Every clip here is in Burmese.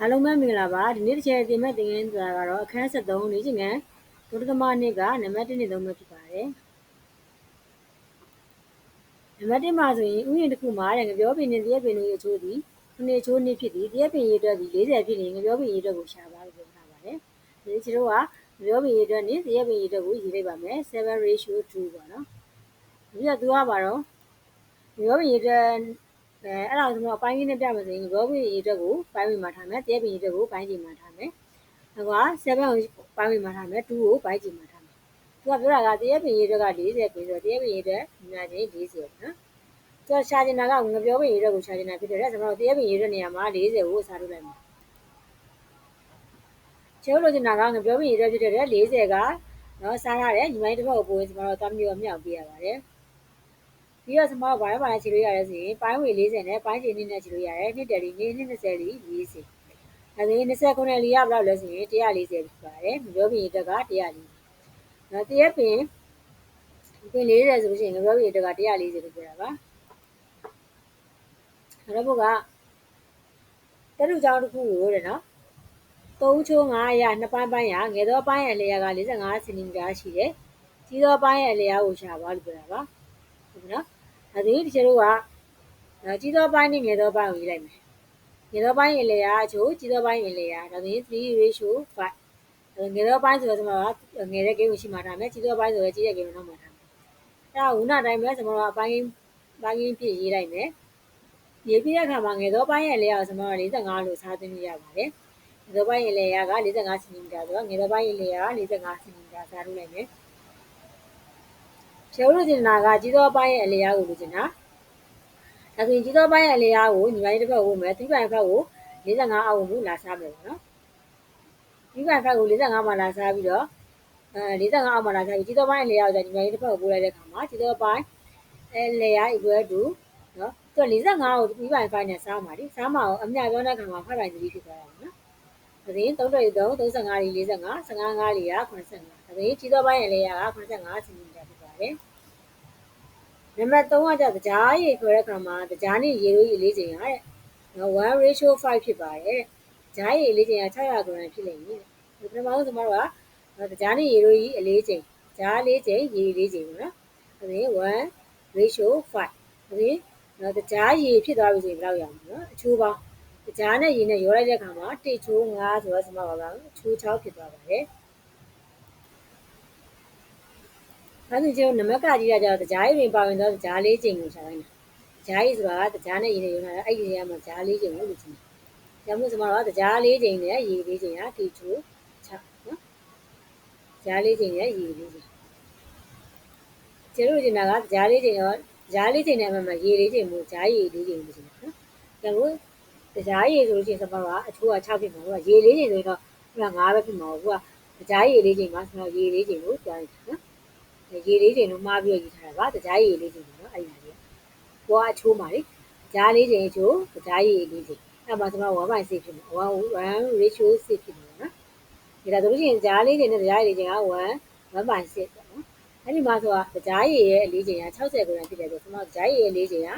အားလုံးပဲမင်္ဂလာပါဒီနေ့တစ်ချက်တင်မဲ့တင်ငင်းဆိုတာကတော့အခန်း73လေ့ကျင့်ခန်းဒုတိယမနှစ်ကနံပါတ်1နဲ့3ပဲဖြစ်ပါတယ်နံပါတ်1မှာဆိုရင်ဥယျာဉ်တစ်ခုမှာငပြောပင်နဲ့တရက်ပင်တို့ရဲ့အချိုးသည်ခုနှစ်ချိုးနှစ်ဖြစ်သည်တရက်ပင်ရေအတွက်သည်40ဖြစ်နေငပြောပင်ရေအတွက်ကိုရှာပါလို့ပြောထားပါတယ်ဒီချီတို့ကငပြောပင်ရေအတွက်နဲ့တရက်ပင်ရေအတွက်ကိုရေးလိုက်ပါမယ်7 ratio 2ပေါ့နော်ပြီးတော့သူကပါတော့ငပြောပင်ရေအတွက် အဲအဲ့ဒါဆိုတော့အပိုင်းကြီးနဲ့ပြမယ်ဆိုရင်ဘောပင်ရေအတွက်ကိုပိုင်းဝင်မှာထားမယ်တဲပင်ရေအတွက်ကိုပိုင်းချိန်မှာထားမယ်ဟိုက7ကိုပိုင်းဝင်မှာထားမယ်2ကိုပိုင်းချိန်မှာထားမယ်သူကပြောတာကတဲပင်ရေအတွက်က40ပင်ဆိုတော့တဲပင်ရေအတွက်ညာချင်း40နော်သူကရှာကျင်တာကငပြောပင်ရေအတွက်ကိုရှာကျင်တာဖြစ်တယ်ဆိုတော့တဲပင်ရေအတွက်နေရာမှာ40ကိုစားထုတ်လိုက်မယ်ကျိုးလိုချင်တာကငပြောပင်ရေအတွက်ဖြစ်တဲ့40ကနော်စားရတယ်ညီမလေးတစ်ဖက်ကိုပို့ရင်ကျွန်တော်တို့သွားမျိုးမြောက်ပေးရပါတယ် ပြီးတော့စမောက်ဘာလဲဘာလဲခြေလို့ရတယ်ဆိုရင်ပိုင်းဝေ40နဲ့ပိုင်းခြေနှစ်နဲ့ခြေလို့ရတယ်နှစ်တယ်လီနေ့နှစ်20လီ40အဲဒီ29လီရဘယ်လောက်လဲဆိုရင်140ဖြစ်ပါတယ်မပြောပြင်တက်က140နော်တရက်ပင်ပင်40ဆိုလို့ရှိရင်မပြောပြင်တက်က140လို့ပြောတာပါနောက်ဘုကတလူကြောင်းတစ်ခုကိုတဲ့နော်3ချိုး9ရ2ပိုင်းပိုင်းရငယ်သောပိုင်းရဲ့အလျာက45စင်တီမီတာရှိတယ်ကြီးသောပိုင်းရဲ့အလျာကိုရှာပါလို့ပြောတာပါဟုတ်နော် အဲဒီတချို့ကကြီးသောပိုင်းနဲ့ငယ်သောပိုင်းကိုရေးလိုက်မယ်ငယ်သောပိုင်းအလေယာအချို့ကြီးသောပိုင်းအလေယာဒါဆိုရင်3 ratio 5ငယ်သောပိုင်းဆိုတော့ကျွန်တော်ကငယ်တဲ့ကိန်းကိုရှိမှထားမယ်ကြီးသောပိုင်းဆိုတော့ကြီးတဲ့ကိန်းကိုနောက်မှထားမယ်အဲဒါဝုနာတိုင်းပဲကျွန်တော်ကအပိုင်းပိုင်းပြည့်ရေးလိုက်မယ်ရေးပြတဲ့အခါမှာငယ်သောပိုင်းရဲ့အလေယာကိုကျွန်တော်က45လို့စားသွင်းရပါတယ်ငယ်သောပိုင်းရဲ့အလေယာက45စင်တီမီတာဆိုတော့ငယ်သောပိုင်းရဲ့အလေယာက45စင်တီမီတာစားထုတ်လိုက်မယ် ရှယ်လို့ကျင်တာကကြီးသောပိုင်းရဲ့အလျားကိုလိုချင်တာဒါဆိုရင်ကြီးသောပိုင်းရဲ့အလျားကိုညီမလေးတစ်ဖက်ဝုတ်မယ်3ပိုင်းဖက်ကို45အောက်ကိုလာစားမယ်ပေါ့နော်3ပိုင်းဖက်ကို45မှာလာစားပြီးတော့အဲ45အောက်မှာလာစားပြီးကြီးသောပိုင်းအလျားကိုညီမလေးတစ်ဖက်ကိုပို့လိုက်တဲ့အခါမှာကြီးသောပိုင်းအလျား equal to နော်သူက45ကို3ပိုင်းဖက်နဲ့စားမှာဒီစားမှာကိုအမြပြောတဲ့အခါမှာ5ပိုင်း3ဖြစ်သွားတာပေါ့နော်ဒါဆိုရင်3တွေ့3 35လေး45 55 5လေးက85ဒါဆိုရင်ကြီးသောပိုင်းအလျားက85စင်တီမီတာဖြစ်ပါတယ် နံပါတ်3ကကြကြားရေခေါ်တဲ့အခါမှာကြားနဲ့ရေလို့ရေလေးချိန်ရတဲ့နော်1 ratio 5ဖြစ်ပါတယ်ကြားရေလေးချိန်က600 gram ဖြစ်လိမ့်မယ်ဒီပထမဆုံးကျွန်တော်တို့ကနော်ကြားနဲ့ရေလို့ရေအလေးချိန်ကြားလေးချိန်ရေလေးချိန်ပေါ့နော်ဒါဆိုရင်1 ratio 5ဒါဆိုရင်နော်ကြားရေဖြစ်သွားပြီဆိုရင်ဘယ်လောက်ရအောင်နော်အချိုးပေါင်းကြားနဲ့ရေနဲ့ရောလိုက်တဲ့အခါမှာ1ချိုး5ဆိုတော့ကျွန်တော်ကအချိုး6ဖြစ်သွားပါတယ် အဲ့ဒီကျတော့နမကကြီးကကျတော့ကြားရည်ပင်ပါဝင်တော့ကြားလေးချိန်ကိုရှာလိုက်တာကြားရည်ဆိုတာကကြားနဲ့ရည်နဲ့ရုံတာအဲ့ဒီနေရာမှာကြားလေးချိန်ကိုလို့ချင်းတယ်။ဒါမှမဟုတ်ကျွန်တော်ကကြားလေးချိန်နဲ့ရည်လေးချိန်ကတီ2 6နော်။ကြားလေးချိန်နဲ့ရည်လေးချိန်။ကျတို့ကျင်တာကကြားလေးချိန်တော့ကြားလေးချိန်နဲ့မှမှရည်လေးချိန်မို့ကြားရည်လေးချိန်လို့ချင်းတယ်နော်။ဒါလို့ကြားရည်ဆိုလို့ချင်းစပါကအချိုးက6ဖြစ်မှာဟုတ်ကရည်လေးချိန်ဆိုရင်တော့ခုက9ပဲဖြစ်မှာဟုတ်ကကြားရည်လေးချိန်မှာဆိုတော့ရည်လေးချိန်ကိုကြားရတယ်နော်။ ရေလေးချိန်လို့မှားပြီးတော့ရေးထားတာပါတကြားရေလေးချိန်ပေါ့နော်အဲ့ဒီဟာလေးကိုကအချိုးပါလေကြားလေးချိန်အချိုးတကြားရေလေးချိန်အဲ့မှာကျွန်တော်1/6ဖြစ်မှာ1 1 ratio 6ဖြစ်မှာနော်ဒီဒါဆိုလို့ရှိရင်ကြားလေးချိန်နဲ့ကြားရေလေးချိန်က1 1/6ပေါ့နော်အဲ့ဒီမှာဆိုတာတကြားရေရဲ့အလေးချိန်က60 gram ဖြစ်တယ်ဆိုကျွန်တော်ကြားရေရဲ့အလေးချိန်က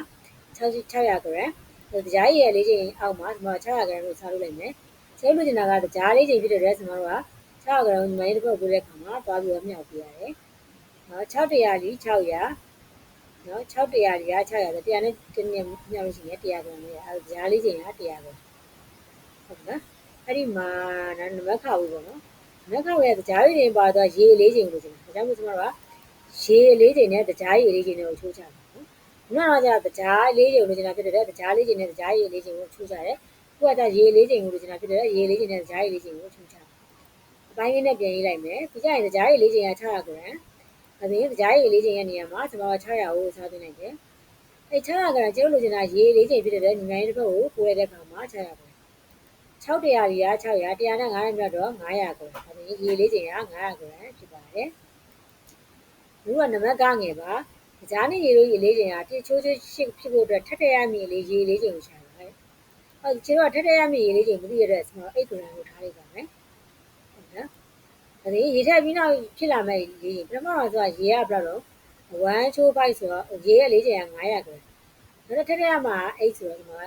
600 gram တကြားရေရဲ့အလေးချိန်အောက်မှာကျွန်တော်600 gram လို့စားလို့လိုက်မယ်ဆဲလို့ကျင်တာကတကြားလေးချိန်ဖြစ်တဲ့ကျွန်တော်တို့က600 gram ညီမလေးတစ်ပုတ်ပို့တဲ့ခါမှာသွားပြီးတော့မြောက်ပြရတယ် နော်600ကြီး600နော်600ကြီးက600ဆို100နဲ့တစ်နှစ်မြောက်လို့ရှိရင်100ကုန်လေးအဲကြားလေးချိန်က100ကုန်ဟုတ်နော်အဲ့ဒီမှာနံပါတ်ခါဘူးပေါ့နော်နံပါတ်ခါရဲ့ကြားရည်တွေပါတော့ရေလေးချိန်လို့ဆိုတာဒါကြောင့်မို့ကျွန်တော်ကရေလေးချိန်နဲ့ကြားရည်လေးချိန်တွေကိုချိုးချတယ်နော်ခုနကကြာကြားလေးချိန်လို့ကျွန်တော်ဖြစ်တဲ့ကြားလေးချိန်နဲ့ကြားရည်လေးချိန်ကိုချိုးချတယ်ခုကကြာရေလေးချိန်ကိုကျွန်တော်ဖြစ်တဲ့ရေလေးချိန်နဲ့ကြားရည်လေးချိန်ကိုချိုးချတယ်အပိုင်းလေးနဲ့ပြန်ရေးလိုက်မယ်ဒီကြရင်ကြားရည်လေးချိန်က600 gram အပြင်ကြားရည်လေးချိန်ရဲ့နေရာမှာကျွန်တော်600ကိုစားသွင်းလိုက်တယ်။အဲ600ကကျုပ်လိုချင်တာရေလေးချိန်ဖြစ်တဲ့ညီမလေးတစ်ဖက်ကိုပို့ရတဲ့အခါမှာ600ပဲ။600ကြီးက600 100နဲ့900မြတ်တော့900ကို။အဲရေလေးချိန်က900ကိုဖြစ်ပါတယ်။လူကနမကငယ်ပါ။ကြားနေရေလို့ရေလေးချိန်ကပြည့်ချိုးချိုးရှိဖြစ်ဖို့အတွက်ထက်ထရရမီလေးရေလေးချိန်ကိုရှာပါတယ်။အဲကျတော့ထက်ထရရမီရေလေးချိန်မသိရတဲ့ကျွန်တော်8 gram ကိုထားလိုက်ပါမယ်။ဟုတ်နော်။ ဒါရေထက်ပြီးနောက်ဖြစ်လာမဲ့ရေပထမတော့ဆိုတာရေကဘယ်လောက်တော့1ချိုး5ဆိုတော့ရေရဲ့လေးချိန်က900ကျန်နောက်ထပ်ထပ်ရမှာ8ဆိုတော့ဒီမှာ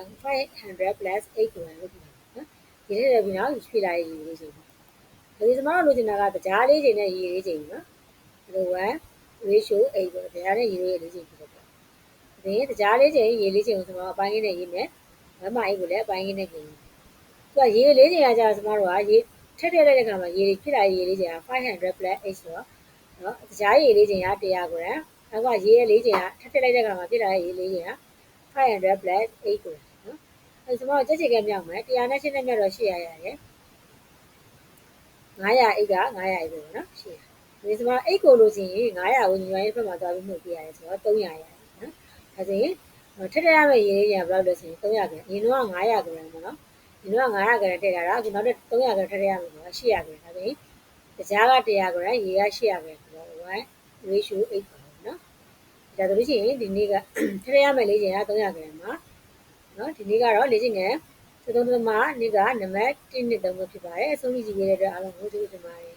500 plus 8ကျန်လို့ပြောနော်ရေထည့်ပြီးနောက်ဖြည့်လိုက်ရေလေးချိန်ဒီစမတော့လိုချင်တာကကြားလေးချိန်နဲ့ရေလေးချိန်နော်ဒီလို1 ratio 8ပေါ့တရားနဲ့ရေလေးလေးချိန်ဖြစ်တော့ဒီကြားလေးချိန်ရေလေးချိန်ကိုစမတော့အပိုင်းလေးနဲ့ရေးမယ်မမအိတ်ကိုလည်းအပိုင်းလေးနဲ့ပြင်သူကရေလေးချိန်ကကြာစမတော့ကရေ ထည့်ထည့်လိုက်တဲ့ခါမှာရေဖြစ်လာရေလေးချိန်က500 plus h ဆိုတော့နော်ကြားရေလေးချိန်က100 gram နောက်ကရေလေးချိန်ကထည့်ထည့်လိုက်တဲ့ခါမှာဖြစ်လာရေလေးချိန်က500 plus 8 gram နော်အဲစမတော့ကြက်ချက်ကမြောက်မယ်100နဲ့ရှင်းနဲ့မြောက်တော့800ရတယ်900အိတ်က900အိတ်ပဲနော်800ဒီစမအိတ်ကိုလို့ရှိရင်900ကိုညီမရဲ့ဘက်မှာသွားပြီးမှုတ်ပြရတယ်ဆိုတော့300ရတယ်နော်ဒါဆိုရင်ထက်ထက်ရမယ့်ရေလေးညာဘယ်လောက်လဲဆိုရင်300ကျန်ရင်တော့900ကျန်ပေါ့နော် ရင်တော့900ကျန်ထည့်ထားတာအခုနောက်ထပ်300ကျန်ထက်ထက်ရမယ်ဆိုတော့800ကျန်ဒါဆိုရင်တရားက100ကျန်ရေက800ကျန်ဆိုတော့1 ratio 8ပါနော်ဒါဆိုလို့ရှိရင်ဒီနေ့ကထက်ထက်ရမယ့်လေးကျန်က300ကျန်မှာနော်ဒီနေ့ကတော့လေးကျန်ငယ်သုံးသုံးမှာနေ့ကနံပါတ်1 2 3ဖြစ်ပါတယ်အဆုံးကြီးကြည့်ရတဲ့အတွက်အားလုံးကိုကျေးဇူးတင်ပါတယ်